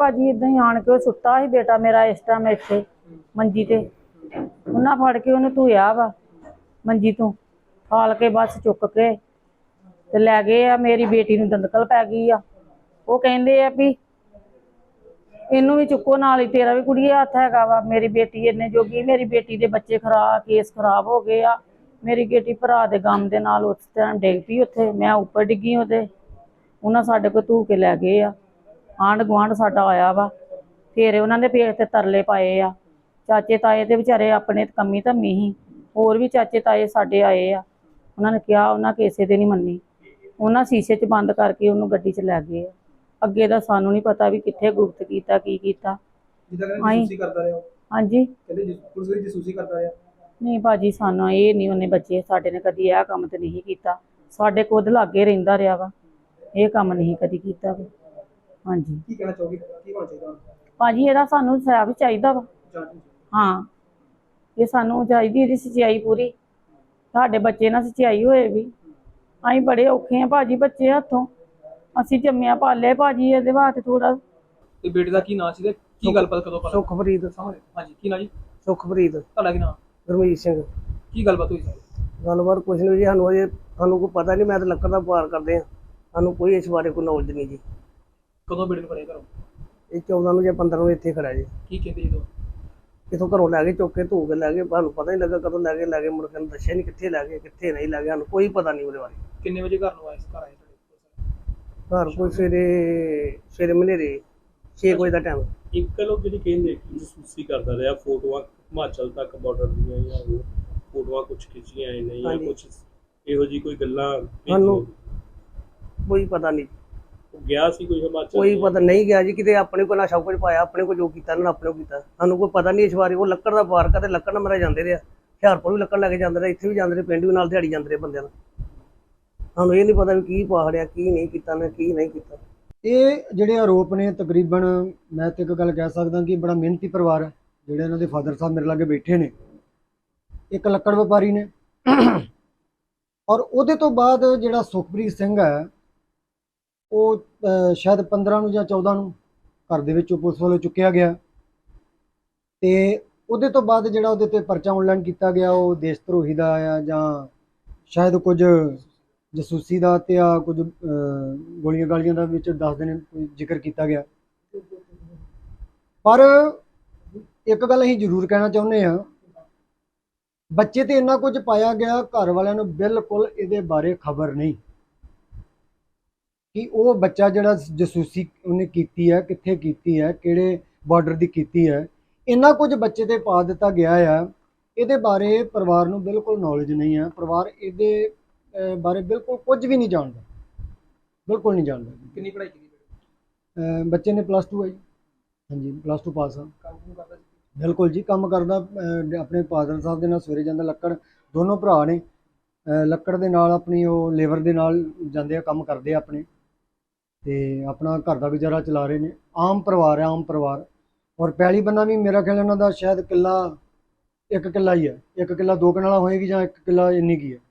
ਭਾਜੀ ਇਦਾਂ ਹੀ ਆਣ ਕੇ ਉਹ ਸੁੱਤਾ ਸੀ ਬੇਟਾ ਮੇਰਾ ਇਸ ਟਾਈਮ ਇੱਥੇ ਮੰਜੀ ਤੇ। ਉਹਨਾਂ ਫੜ ਕੇ ਉਹਨੂੰ ਧੋਇਆ ਵਾ ਮੰਜੀ ਤੋਂ। ਖਾਲ ਕੇ ਬਸ ਚੁੱਕ ਕੇ ਤੇ ਲੈ ਗਏ ਆ, ਮੇਰੀ ਬੇਟੀ ਨੂੰ ਦੰਦਕਲ ਪੈ ਗਈ ਆ। ਉਹ ਕਹਿੰਦੇ ਆ ਵੀ ਇਹਨੂੰ ਵੀ ਚੁੱਕੋ, ਨਾਲ ਹੀ ਤੇਰਾ ਵੀ ਕੁੜੀਏ ਹੱਥ ਹੈਗਾ ਵਾ। ਮੇਰੀ ਬੇਟੀ ਇੰਨੇ ਜੋਗੀ, ਮੇਰੀ ਬੇਟੀ ਦੇ ਬੱਚੇ ਖਰਾਬ, ਕੇਸ ਖਰਾਬ ਹੋ ਗਏ ਆ। ਮੇਰੀ ਬੇਟੀ ਭਰਾ ਦੇ ਗਮ ਦੇ ਨਾਲ ਉਸ ਟਾਈਮ ਡਿੱਗ ਪਈ ਉੱਥੇ। ਮੈਂ ਉੱਪਰ ਡਿੱਗੀ ਉਹਦੇ। ਉਹਨਾਂ ਸਾਡੇ ਕੋਲ ਧੂ ਕੇ ਲੈ ਗਏ ਆ। ਆਂਢ ਗੁਆਂਢ ਸਾਡਾ ਆਇਆ ਵਾ ਫੇਰ ਉਹਨਾਂ ਦੇ ਪੇਟ ਤੇ ਤਰਲੇ ਪਾਏ ਆ। ਚਾਚੇ ਤਾਏ ਤੇ ਵਿਚਾਰੇ ਆਪਣੇ ਕੰਮੀ ਧੰਮੀ ਸੀ ਹੋਰ ਵੀ ਚਾਚੇ ਤਾਏ ਸਾਡੇ ਆਏ ਆ। ਉਹਨਾਂ ਨੇ ਕਿਹਾ ਉਹਨਾਂ ਕਿਸੇ ਦੇ ਨਹੀਂ ਮੰਨੀ। ਉਹਨਾਂ ਸ਼ੀਸ਼ੇ 'ਚ ਬੰਦ ਕਰਕੇ ਉਹਨੂੰ ਗੱਡੀ 'ਚ ਲੈ ਗਏ ਅੱਗੇ ਦਾ ਸਾਨੂੰ ਨਹੀਂ ਪਤਾ ਵੀ ਕਿੱਥੇ ਗੁਪਤ ਕੀਤਾ ਕੀ ਕੀਤਾ। ਜਿੱਦਾਂ ਕਹਿੰਦੇ ਆਈ। ਜਸੂਸੀ ਕਰਦਾ ਰਿਹਾ ਉਹ। ਹਾਂਜੀ। ਕਹਿੰਦੇ ਜਿਸ- ਪੁਲਿਸ ਵਿੱਚ ਜਸੂਸੀ ਕਰਦਾ ਰਿਹਾ। ਨਹੀਂ ਭਾਜੀ ਸਾਨੂੰ ਇਹ ਨਹੀਂ ਉਹਨੇ ਬੱਚੇ ਸਾਡੇ ਨੇ ਕਦੀ ਇਹ ਕੰਮ ਤੇ ਨਹੀਂ ਕੀਤਾ। ਸਾਡੇ ਕੋਲ ਉਹਦੇ ਲਾਗੇ ਰਹਿੰਦਾ ਰਿਹਾ ਵਾ। ਇਹ ਕੰਮ ਨਹੀਂ ਕਦੀ ਕੀਤਾ। ਵਾ ਹਾਂਜੀ। ਕੀ ਕਹਿਣਾ ਚਾਹੋਗੇ? ਕੀ ਹੋਣਾ ਚਾਹੀਦਾ ਭਾਜੀ ਇਹਦਾ ਸਾਨੂੰ ਸਾਫ਼ ਚਾਹੀਦਾ ਵਾ। ਹਾਂ। ਇਹ ਸਾਨੂੰ ਚਾਹੀਦੀ ਇਹਦੀ ਸਚਾਈ ਪੂਰੀ। ਸਾਡੇ ਬੱਚੇ ਨਾਲ ਸਚਾਈ ਹੋਏ ਵੀ। ਅਸੀਂ ਬੜੇ ਔਖੇ ਆ ਭਾਜੀ ਬੱਚੇ ਹੱਥੋਂ। ਅਸੀਂ ਜੰਮਿਆ ਪਾਲੇ ਭਾਜੀ ਇਹਦੇ ਵਾਸਤੇ ਥੋੜਾ ਤੇ ਬੇਟੇ ਦਾ ਕੀ ਨਾਂ ਸੀ ਤੇ ਕੀ ਗੱਲਬਾਤ ਕਦੋਂ ਪਤਾ ਸੁਖਪ੍ਰੀਤ। ਸਾਹਮਣੇ। ਹਾਂਜੀ ਕੀ ਨਾਂ ਜੀ? ਸੁਖਪ੍ਰੀਤ। ਤੁਹਾਡਾ ਕੀ ਨਾਂ? ਗੁਰਮੀਤ ਸਿੰਘ। ਕੀ ਗੱਲਬਾਤ ਹੋਈ ਸੀ ਗੱਲਬਾਤ ਕੁਛ ਨਹੀਂ ਜੀ ਸਾਨੂੰ ਅਜੇ ਸਾਨੂੰ ਕੋਈ ਪਤਾ ਨਹੀਂ ਮੈਂ ਤਾਂ ਲੱਕੜ ਦਾ ਵਪਾਰ ਕਰਦੇ ਆ। ਸਾਨੂੰ ਕੋਈ ਇਸ ਬਾਰੇ ਕੋਈ ਨੌਲੇਜ ਨਹੀਂ ਜੀ। ਕਦੋਂ ਬੇਟੇ ਨੂੰ ਘਰੋਂ? ਇਹ 14 ਨੂੰ ਜਾਂ 15 ਨੂੰ ਇੱਥੇ ਖੜਾ ਜੀ। ਕੀ ਕਹਿੰਦੇ ਜਦੋਂ? ਇਥੋਂ ਘਰੋਂ ਲੈ ਕੇ ਚੁੱਕ ਕੇ ਧੋ ਕੇ ਲੈ ਗਏ ਸਾਨੂੰ ਪਤਾ ਨਹੀਂ ਲੱਗਾ ਕਦੋਂ ਲੈ ਕੇ ਲੈ ਗਏ ਮੁੜ ਕੇ ਦੱਸਿਆ ਨਹੀਂ ਕਿੱਥੇ ਲੈ ਗਏ ਕਿੱਥੇ ਨਹੀਂ ਲੈ ਗਏ ਸਾਨੂੰ ਕੋਈ ਪਤਾ ਨਹੀਂ ਉਹਦੇ ਬਾਰੇ। ਕਿੰਨੇ ਵਜੇ ਘਰ ਨੂੰ ਆਏ ਸੀ? ਘਰ ਆਏ ਤੁਹਾਡੇ ਘਰ ਕੋਈ ਸਵੇਰੇ ਸਵੇਰੇ ਮਨੇਰੇ 6 ਵਜੇ ਦਾ ਟਾਈਮ ਇੱਕ ਲੋਕ ਜਿਹੜੀ ਕਹਿੰਦੇ ਕਿ ਜਸੂਸੀ ਕਰਦਾ ਰਿਹਾ ਫੋਟੋਆਂ ਹਿਮਾਚਲ ਤੱਕ ਬਾਰਡਰ ਦੀਆਂ ਜਾਂ ਉਹ ਫੋਟੋਆਂ ਕੁਝ ਖਿੱਚੀਆਂ ਹੀ ਨਹੀਂ ਜਾਂ। ਕੁਝ ਇਹੋ ਜੀ ਕੋਈ ਗੱਲਾਂ ਸਾਨੂੰ ਕੋਈ ਪਤਾ ਨਹੀਂ। ਗਿਆ ਸੀ ਕੋਈ ਹਿਮਾਚਲ ਕੋਈ ਪਤਾ ਨਹੀਂ ਗਿਆ ਜੀ ਕਿਤੇ ਆਪਣੇ ਕੋਲ ਨਾ ਸਭ ਕੁਝ ਪਾਇਆ ਆਪਣੇ ਕੋਲ ਜੋ ਕੀਤਾ ਨੇ ਆਪਣੇ ਕੋਲ ਕੀਤਾ। ਸਾਨੂੰ ਕੋਈ ਪਤਾ ਨਹੀਂ ਇਸ ਬਾਰੇ ਉਹ ਲੱਕੜ ਦਾ ਵਪਾਰ ਕਰਦੇ ਲੱਕੜ ਨਾਲ ਮਰਾ ਜਾਂਦੇ ਰਿਹਾ ਹੁਸ਼ਿਆਰਪੁਰ ਵੀ ਲੱਕੜ ਲੈ ਕੇ ਜਾਂਦੇ ਰਹੇ ਇੱਥੇ ਵੀ ਜਾਂਦੇ ਰਹੇ ਪਿੰਡ ਵੀ ਨਾਲ ਦਿਹਾੜੀ ਜਾਂਦੇ ਰਹੇ ਬੰਦਿਆਂ ਨਾਲ। ਸਾਨੂੰ ਇਹ ਨਹੀਂ ਪਤਾ ਵੀ ਕੀ ਪਾਹੜਿਆ ਕੀ ਨਹੀਂ ਕੀਤਾ ਨੇ ਕੀ ਨਹੀਂ ਕੀਤਾ। ਇਹ ਜਿਹੜੇ ਆਰੋਪ ਨੇ ਤਕਰੀਬਨ ਮੈਂ ਤੇ ਇੱਕ ਗੱਲ ਕਹਿ ਸਕਦਾ ਕਿ ਬੜਾ ਮਿਹਨਤੀ ਪਰਿਵਾਰ ਹੈ ਜਿਹੜੇ ਇਹਨਾਂ ਦੇ ਫਾਦਰ ਸਾਹਿਬ ਮੇਰੇ ਲਾਗੇ ਬੈਠੇ ਨੇ। ਇੱਕ ਲੱਕੜ ਵਪਾਰੀ ਨੇ। ਔਰ ਉਹਦੇ ਤੋਂ ਬਾਅਦ ਜਿਹੜਾ ਸੁਖਪ੍ਰੀਤ ਸਿੰਘ ਹੈ ਉਹ ਸ਼ਾਇਦ 15 ਨੂੰ ਜਾਂ 14 ਨੂੰ ਘਰ ਦੇ ਵਿੱਚੋਂ ਪੁਲਿਸ ਵੱਲੋਂ ਚੁੱਕਿਆ ਗਿਆ। ਤੇ ਉਹਦੇ ਤੋਂ ਬਾਅਦ ਜਿਹੜਾ ਉਹਦੇ ਤੇ ਪਰਚਾ ਆਨਲਾਈਨ ਕੀਤਾ ਗਿਆ, ਉਹ ਦੇਸ਼ ਧਰੋਹੀ ਦਾ ਆ ਜਾਂ ਸ਼ਾਇਦ ਕੁਝ ਜਸੂਸੀ ਦਾ ਤੇ ਆ, ਕੁਝ ਗੋਲੀਆਂ ਗਾਲੀਆਂ ਦਾ ਵਿੱਚ ਦੱਸਦੇ ਨੇ ਜ਼ਿਕਰ ਕੀਤਾ ਗਿਆ। ਪਰ ਇੱਕ ਗੱਲ ਅਸੀਂ ਜ਼ਰੂਰ ਕਹਿਣਾ ਚਾਹੁੰਦੇ ਆ ਬੱਚੇ ਤੇ ਇੰਨਾ ਕੁਝ ਪਾਇਆ ਗਿਆ, ਘਰ ਵਾਲਿਆਂ ਨੂੰ ਬਿਲਕੁਲ ਇਹਦੇ ਬਾਰੇ ਖਬਰ ਨਹੀਂ। ਕਿ ਉਹ ਬੱਚਾ ਜਿਹੜਾ ਜਸੂਸੀ ਉਹਨੇ ਕੀਤੀ ਹੈ ਕਿੱਥੇ ਕੀਤੀ ਹੈ ਕਿਹੜੇ ਬਾਰਡਰ ਦੀ ਕੀਤੀ ਹੈ ਇੰਨਾ ਕੁਝ ਬੱਚੇ ਤੇ ਪਾ ਦਿੱਤਾ ਗਿਆ ਆ। ਇਹਦੇ ਬਾਰੇ ਪਰਿਵਾਰ ਨੂੰ ਬਿਲਕੁਲ ਨੌਲੇਜ ਨਹੀਂ ਹੈ ਪਰਿਵਾਰ ਇਹਦੇ ਬਾਰੇ ਬਿਲਕੁਲ ਕੁਝ ਵੀ ਨਹੀਂ ਜਾਣਦਾ। ਬਿਲਕੁਲ ਨਹੀਂ ਜਾਣਦਾ। ਕਿੰਨੀ ਪੜ੍ਹਾਈ ਕੀਤੀ ਬੱਚੇ ਨੇ ਪਲੱਸ 2 ਹੈ ਜੀ। ਹਾਂਜੀ ਪਲੱਸ 2 ਪਾਸ ਆ। ਬਿਲਕੁਲ ਜੀ ਕੰਮ ਕਰਦਾ ਆਪਣੇ ਫਾਦਰ ਸਾਹਿਬ ਦੇ ਨਾਲ ਸਵੇਰੇ ਜਾਂਦਾ ਲੱਕੜ। ਦੋਨੋਂ ਭਰਾ ਨੇ। ਲੱਕੜ ਦੇ ਨਾਲ ਆਪਣੀ ਉਹ ਲੇਬਰ ਦੇ ਨਾਲ ਜਾਂਦੇ ਆ ਕੰਮ ਕਰਦੇ ਆ ਆਪਣੇ। ਤੇ ਆਪਣਾ ਘਰ ਦਾ ਗੁਜ਼ਾਰਾ ਚਲਾ ਰਹੇ ਨੇ। ਆਮ ਪਰਿਵਾਰ ਹੈ, ਆਮ ਪਰਿਵਾਰ। ਔਰ ਪਹਿਲੀ ਬੰਨਾ ਵੀ ਮੇਰਾ ਖਿਆਲ ਇਹਨਾਂ ਦਾ ਸ਼ਾਇਦ ਕਿੱਲਾ ਇੱਕ ਕਿੱਲਾ ਹੀ ਹੈ। ਇੱਕ ਕਿੱਲਾ ਦੋ ਕਨਾਲਾ ਹੋਏਗੀ ਜਾਂ ਇੱਕ ਕਿੱਲਾ ਇੰਨੀ ਕੀ ਹੈ।